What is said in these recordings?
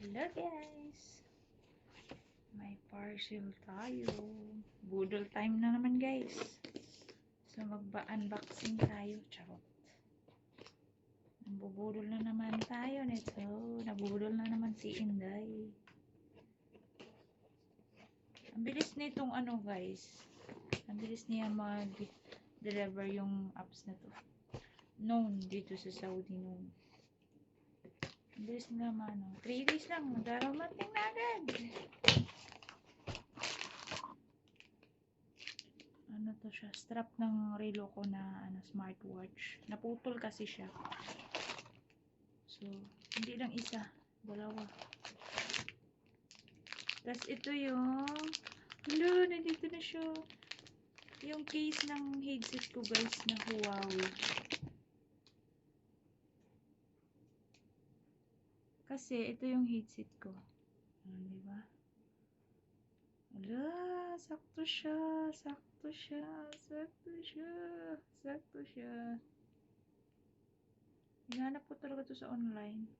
Hello guys! May parcel tayo. Budol time na naman guys. So magba-unboxing tayo. Charot. Nabubudol na naman tayo nito. Nabudol na naman si Inday. Ang bilis nitong ano guys. Ang bilis niya mag-deliver yung apps na to. Known dito sa Saudi noon. Bilis ano. 3 days lang. Darating na agad. Ano to siya? Strap ng relo ko na ano, smartwatch. Naputol kasi siya. So, hindi lang isa. Dalawa. Tapos ito yung Hello, nandito na siya. Yung case ng headset ko guys na Huawei. Kasi ito yung headset ko. Ah, di ba? Ala, sakto siya, sakto siya, sakto siya, sakto siya. Hinanap ko talaga to sa online.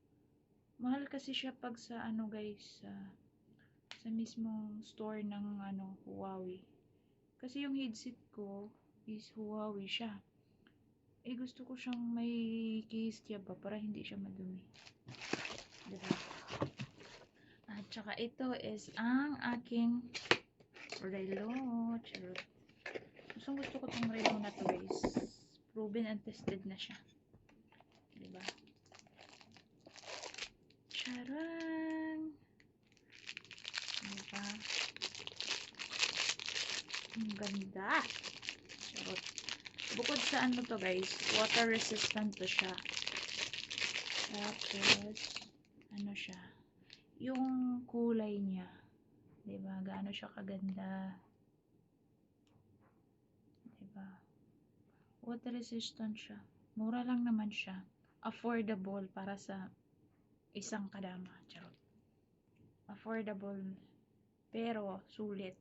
Mahal kasi siya pag sa ano guys, sa sa mismong store ng ano, Huawei. Kasi yung headset ko is Huawei siya. Eh gusto ko siyang may case ba para hindi siya madumi. Diba? At saka ito is ang aking relo. Charot. Gusto gusto ko tong relo na to guys. Proven and tested na siya. Diba? Charan! Diba? Ang ganda! Charot. Bukod sa ano to guys, water resistant to siya. Tapos, ano siya, yung kulay niya. 'Di ba? Gaano siya kaganda. 'Di ba? Water resistant siya. Mura lang naman siya. Affordable para sa isang kadama. Charot. Affordable. Pero, sulit.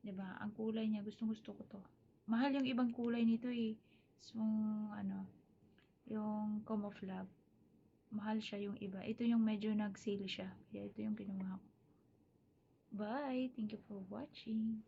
'Di ba? Ang kulay niya, gustong gusto ko to. Mahal yung ibang kulay nito eh. Yung, ano, yung camouflage mahal siya yung iba. Ito yung medyo nag-sale siya. Kaya ito yung kinuha ko. Bye! Thank you for watching.